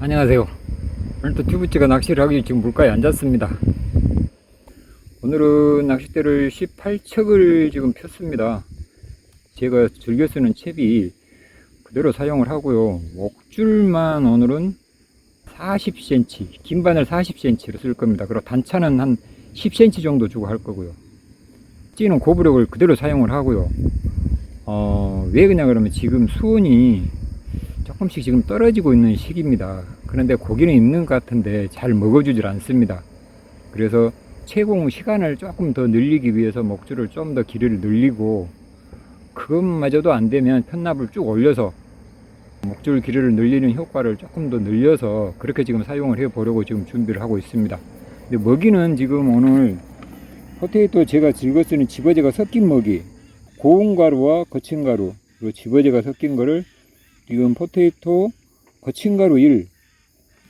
안녕하세요. 오늘 또 튜브찌가 낚시를 하기 지금 물가에 앉았습니다. 오늘은 낚싯대를 18척을 지금 폈습니다. 제가 즐겨 쓰는 채비 그대로 사용을 하고요. 목줄만 오늘은 40cm, 긴 바늘 40cm로 쓸 겁니다. 그리고 단차는 한 10cm 정도 주고 할 거고요. 찌는 고부력을 그대로 사용을 하고요. 어, 왜 그냐 그러면 지금 수온이 조금씩 지금 떨어지고 있는 시기입니다. 그런데 고기는 있는 것 같은데 잘 먹어주질 않습니다. 그래서 채공 시간을 조금 더 늘리기 위해서 목줄을 좀 더 길이를 늘리고 그것마저도 안 되면 편납을 쭉 올려서 목줄 길이를 늘리는 효과를 조금 더 늘려서 그렇게 지금 사용을 해 보려고 지금 준비를 하고 있습니다. 근데 먹이는 지금 오늘 포테이토 제가 즐겨 쓰는 집어제가 섞인 먹이 고운 가루와 거친 가루 그리고 집어제가 섞인 거를 지금 포테이토 거친 가루 1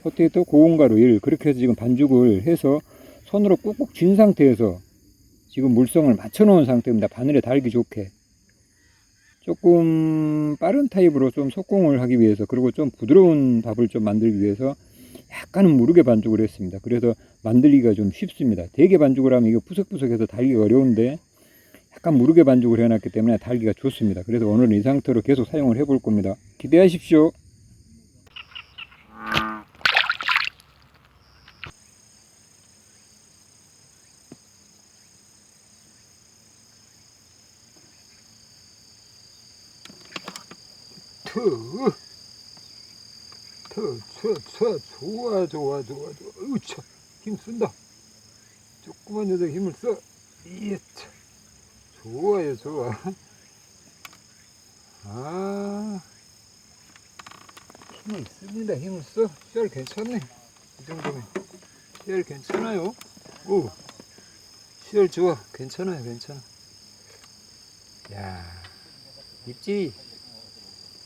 포테이토 고운 가루 1 그렇게 해서 지금 반죽을 해서 손으로 꾹꾹 쥔 상태에서 지금 물성을 맞춰 놓은 상태입니다. 바늘에 달기 좋게. 조금 빠른 타입으로 좀 속공을 하기 위해서 그리고 좀 부드러운 밥을 좀 만들기 위해서 약간은 무르게 반죽을 했습니다. 그래서 만들기가 좀 쉽습니다. 대게 반죽을 하면 이거 푸석푸석해서 달기가 어려운데 약간 무르게 반죽을 해놨기 때문에 달기가 좋습니다. 그래서 오늘은 이 상태로 계속 사용을 해볼 겁니다. 기대하십시오. 트, 트, 트, 트, 좋아, 좋아, 좋아, 좋아. 으차, 힘 쓴다. 조그만 여자 힘을 써. 이야, 차. 좋아요, 좋아. 아, 힘을 씁니다, 힘을 써. 씨알 괜찮네. 이 정도면. 씨알 괜찮아요. 오, 씨알 좋아. 괜찮아요, 괜찮아. 야, 입질이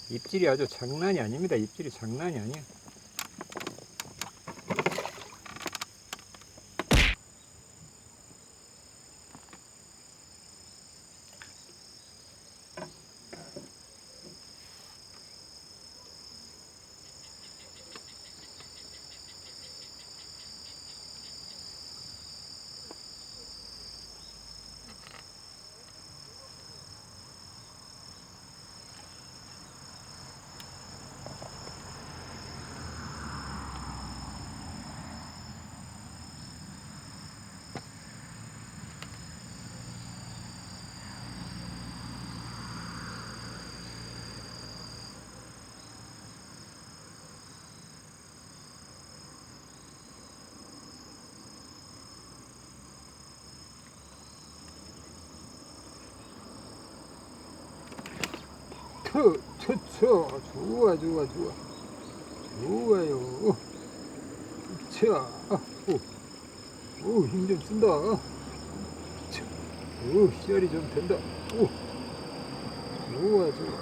입질이 아주 장난이 아닙니다. 입질이 장난이 아니에 트, 트. 좋아, 좋아, 좋아. 좋아요. 자, 오, 오, 힘 좀 쓴다. 자, 오, 씨알이 좀 된다. 오, 좋아, 좋아.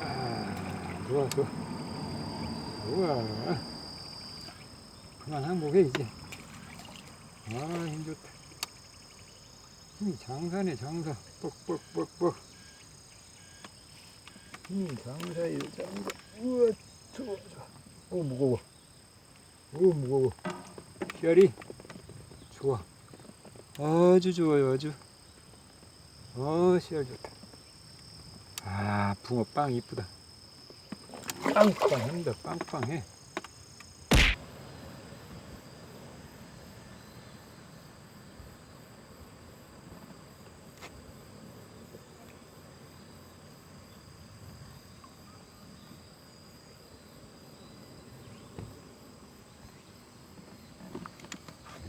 아, 좋아, 좋아. 좋아. 그만 항복해, 이제. 아, 힘 좋다. 힘이 장사네, 장사. 뻑뻑뻑뻑. 힘이 장사예요, 장사. 우와, 좋아, 좋아. 오, 무거워. 오, 무거워. 씨알이 좋아. 아주 좋아요, 아주. 어, 씨알 좋다. 아, 붕어 빵 이쁘다. 빵빵합니다, 빵빵해.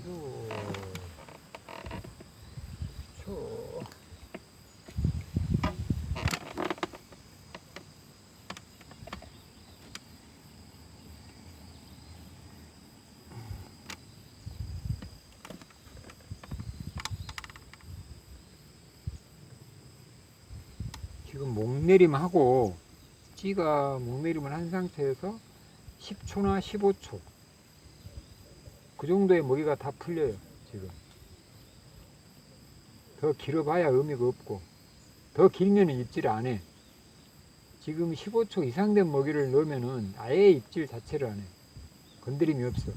아이고. 저. 지금 목내림하고 찌가 목내림을 한 상태에서 10초나 15초 그 정도의 먹이가 다 풀려요, 지금. 더 길어봐야 의미가 없고, 더 길면 입질 안 해. 지금 15초 이상 된 먹이를 넣으면은 아예 입질 자체를 안 해. 건드림이 없어.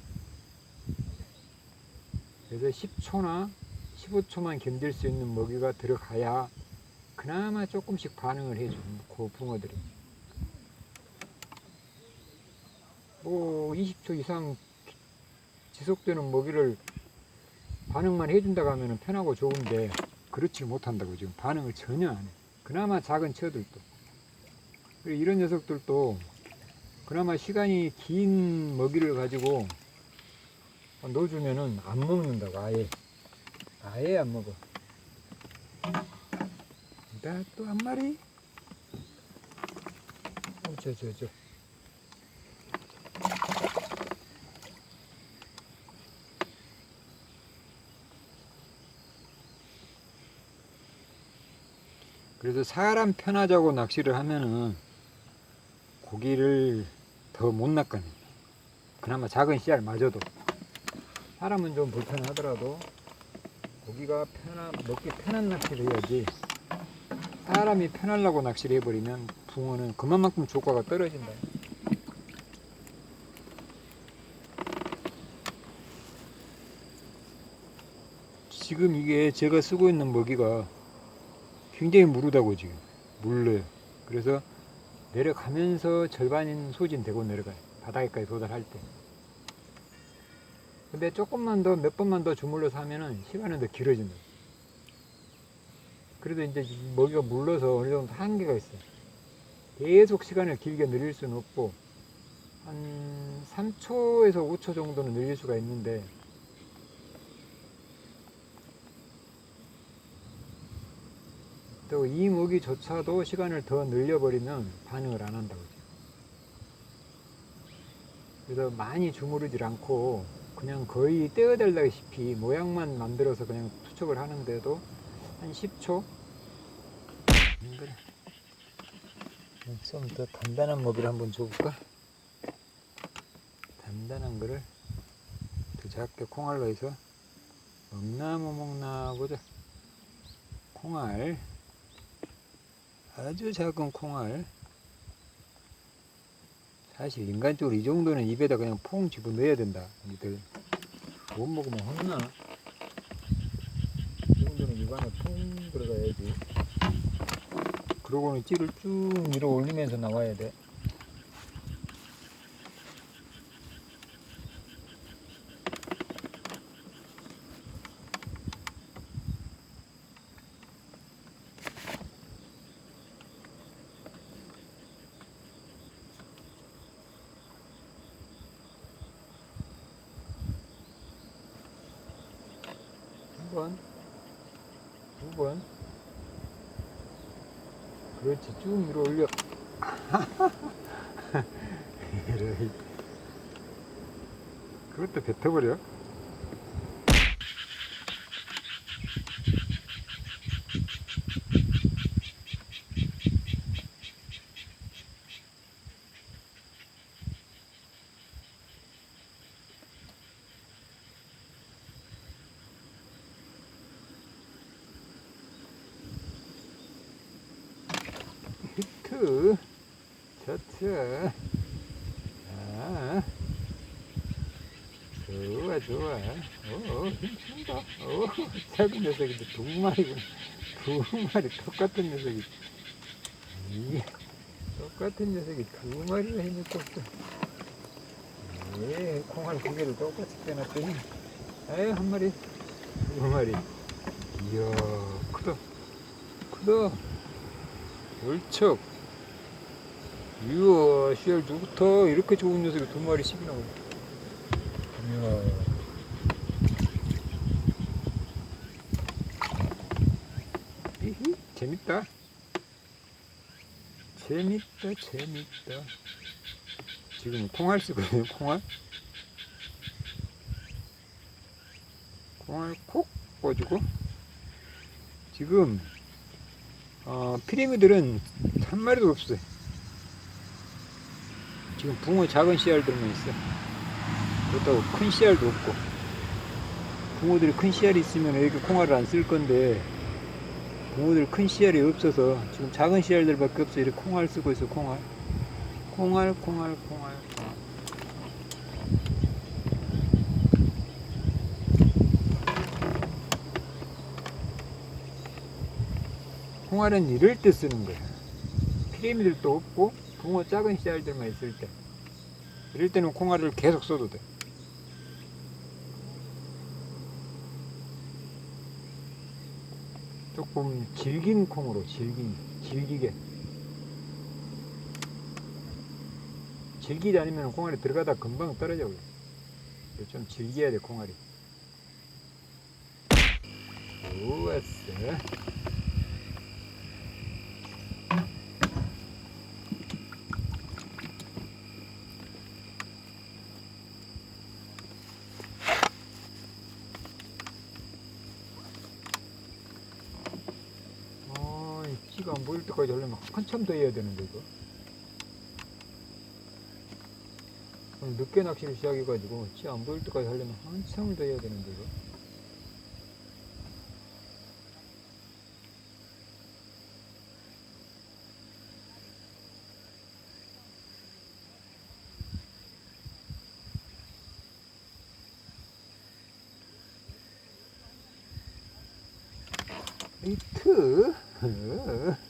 그래서 10초나 15초만 견딜 수 있는 먹이가 들어가야 그나마 조금씩 반응을 해줘, 그 붕어들이. 뭐 20초 이상 지속되는 먹이를 반응만 해준다고 하면 편하고 좋은데 그렇지 못한다고 지금 반응을 전혀 안 해. 그나마 작은 처들도. 이런 녀석들도 그나마 시간이 긴 먹이를 가지고 넣어주면은 안 먹는다고 아예 아예 안 먹어. 나또한 마리. 어, 저, 저, 저. 그래서 사람 편하자고 낚시를 하면은 고기를 더 못 낚아내. 그나마 작은 씨알 마저도. 사람은 좀 불편하더라도 고기가 편한, 먹기 편한 낚시를 해야지. 사람이 편하려고 낚시를 해버리면 붕어는 그만큼 조과가 떨어진다. 지금 이게 제가 쓰고 있는 먹이가 굉장히 무르다고 지금 물러요. 그래서 내려가면서 절반인 소진되고 내려가요. 바닥에까지 도달할 때. 근데 조금만 더, 몇 번만 더 주물러서 하면은 시간은 더 길어진다. 그래도 이제 이 먹이가 물러서 어느 정도 한계가 있어요. 계속 시간을 길게 늘릴 수는 없고, 한 3초에서 5초 정도는 늘릴 수가 있는데, 또 이 먹이조차도 시간을 더 늘려버리면 반응을 안 한다고. 그래서 많이 주무르질 않고 그냥 거의 떼어달라시피 모양만 만들어서 그냥 투척을 하는데도 한 10초? 음, 그래. 좀더 단단한 먹이를 한번 줘볼까? 단단한 거를 더 작게 콩알로 해서 먹나 뭐 먹나 보자. 콩알. 아주 작은 콩알. 사실 인간적으로 이 정도는 입에다 그냥 퐁 집어 넣어야 된다. 니들 못 먹으면 혼나. 퐁 들어가야지. 그러고는 찌를 쭉 밀어 올리면서 나와야 돼. 한 번, 두 번. 그렇지, 쭉 밀어 올려. 그것도 뱉어버려. 셔츠. 아, 좋아, 좋아. 오, 힘준다. 오, 작은 녀석인데 두 마리, 두 마리 똑같은 녀석이. 이 똑같은 녀석이 두 마리나 힘을 떴어. 예, 콩알 두 개를 똑같이 빼놨더니, 에이, 한 마리, 두 마리. 이야, 크다. 크다. 월척. 이야, 씨알 누구부터 이렇게 좋은 녀석이 두 마리씩 나오네. 이야. 히히, 재밌다. 재밌다, 재밌다. 지금 콩알 쓰거든요, 콩알. 콩알 콕 꺼주고. 지금 어, 피라미들은 한 마리도 없어요. 지금 붕어 작은 씨알들만 있어. 그렇다고 큰 씨알도 없고. 붕어들이 큰 씨알이 있으면 이렇게 콩알을 안 쓸 건데, 붕어들 큰 씨알이 없어서 지금 작은 씨알들밖에 없어. 이렇게 콩알 쓰고 있어, 콩알. 콩알, 콩알, 콩알. 콩알은 이럴 때 쓰는 거야. 피레미들도 없고, 붕어 작은 씨알들만 있을 때. 이럴 때는 콩알을 계속 써도 돼. 조금 질긴 콩으로 질긴 질기게. 질기지 않으면 콩알이 들어가다 금방 떨어져 그래. 좀 질겨야 돼 콩알이. 좋았어. 때까지 하려면 한참 더 해야 되는데 이거. 오늘 늦게 낚시를 시작해가지고 지 안 보일 때까지 하려면 한참을 더 해야 되는데 이거. 이트.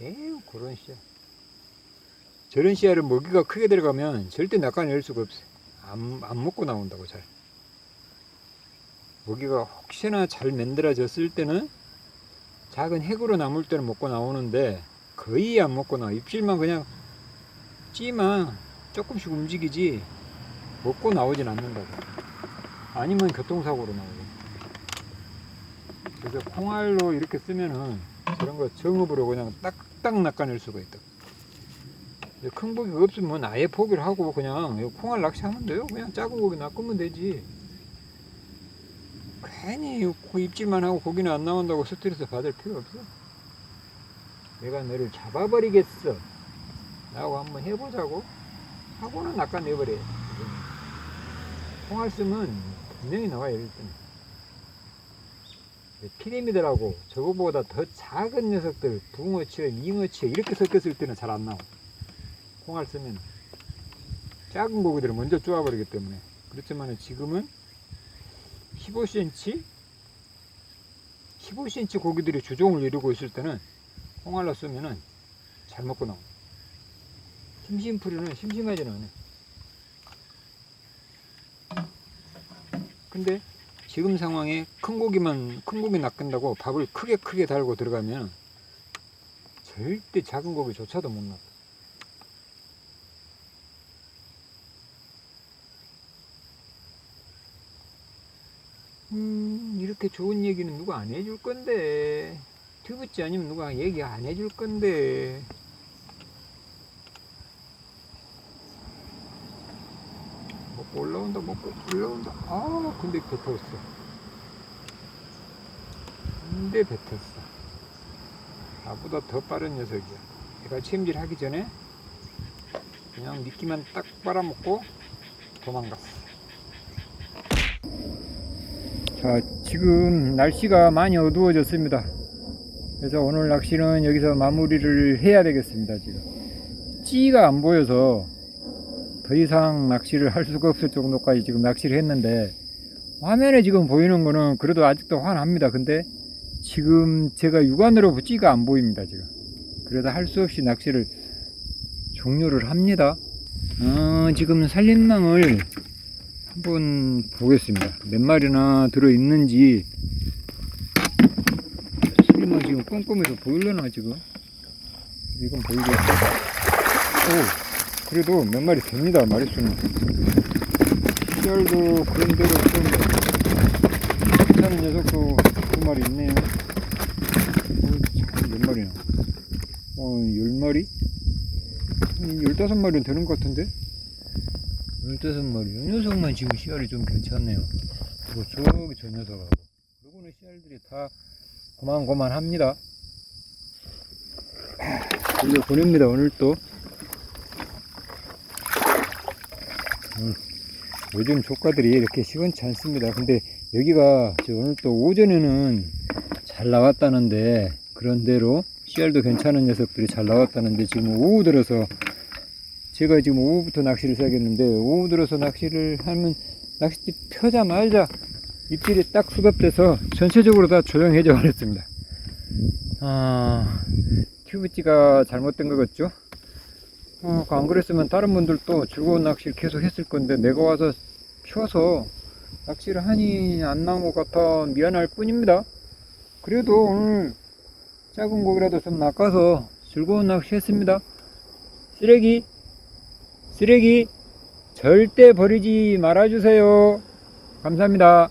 에휴, 그런 씨알. 저런 씨알은 먹이가 크게 들어가면 절대 낚아낼 수가 없어. 안, 안 먹고 나온다고 잘. 먹이가 혹시나 잘 만들어졌을 때는 작은 핵으로 남을 때는 먹고 나오는데 거의 안 먹고 나와. 입질만 그냥 찌만 조금씩 움직이지 먹고 나오진 않는다고. 아니면 교통사고로 나오고. 그래서 콩알로 이렇게 쓰면은 저런 거 정읍으로 그냥 딱딱 낚아낼 수가 있다. 큰 고기가 없으면 아예 포기를 하고 그냥 콩알 낚시하면 돼요. 그냥 작은 고기 낚으면 되지. 괜히 그 입질만 하고 고기는 안 나온다고 스트레스 받을 필요 없어. 내가 너를 잡아버리겠어. 라고 한번 해보자고 하고는 낚아내버려. 콩알 쓰면 분명히 나와요, 이럴 때는. 피라미드라고 저거보다 더 작은 녀석들, 붕어치어, 잉어치어 이렇게 섞였을 때는 잘 안 나와. 콩알 쓰면 작은 고기들을 먼저 쪼아버리기 때문에. 그렇지만 지금은 15cm, 15cm 고기들이 주종을 이루고 있을 때는 콩알로 쓰면은 잘 먹고 나와. 심심풀이는 심심하지는 않아. 근데 지금 상황에 큰 고기만 큰 고기 낚는다고 밥을 크게 크게 달고 들어가면 절대 작은 고기조차도 못 낚아. 음 이렇게 좋은 얘기는 누가 안 해줄 건데 튜브지 아니면 누가 얘기 안 해줄 건데 먹고 올라온다 먹고 올라온다. 아 근데 뱉었어. 근데 뱉었어. 나보다 더 빠른 녀석이야. 내가 챔질 하기 전에 그냥 미끼만 딱 빨아먹고 도망갔어. 자 지금 날씨가 많이 어두워졌습니다. 그래서 오늘 낚시는 여기서 마무리를 해야 되겠습니다 지금. 찌가 안 보여서 더 이상 낚시를 할 수가 없을 정도까지 지금 낚시를 했는데 화면에 지금 보이는 거는 그래도 아직도 환합니다. 근데 지금 제가 육안으로 찌가 안 보입니다. 지금 그래서 할 수 없이 낚시를 종료를 합니다. 어, 지금 살림망을 한번 보겠습니다. 몇 마리나 들어 있는지 살림망 지금 꼼꼼해서 보이려나 지금 이건 보이겠어. 오. 그래도 몇 마리 됩니다 마리수는 씨알도 그런 대로 좀 괜찮은 녀석도 두 마리 있네요. 어, 참, 몇 마리나? 어, 열 마리? 한 열다섯 마리는 되는 것 같은데? 열다섯 마리. 이 녀석만 지금 씨알이 좀 괜찮네요. 그리고 저기 저 녀석하고. 요거는 씨알들이 다 고만고만합니다. 돌려 보냅니다, 오늘 또. 음, 요즘 조과들이 이렇게 시원치 않습니다. 근데 여기가 저 오늘 또 오전에는 잘 나왔다는데 그런대로 씨알도 괜찮은 녀석들이 잘 나왔다는데 지금 오후 들어서 제가 지금 오후부터 낚시를 시작했는데 오후 들어서 낚시를 하면 낚싯대 펴자마자 입질이 딱 수갑돼서 전체적으로 다 조용해져 버렸습니다. 아, 큐브찌가 잘못된 것 같죠? 어, 안 그랬으면 다른 분들도 즐거운 낚시를 계속 했을 건데 내가 와서 쉬어서 낚시를 하니 안 나온 것 같아 미안할 뿐입니다. 그래도 오늘 작은 고기라도 좀 낚아서 즐거운 낚시 했습니다. 쓰레기, 쓰레기 절대 버리지 말아주세요. 감사합니다.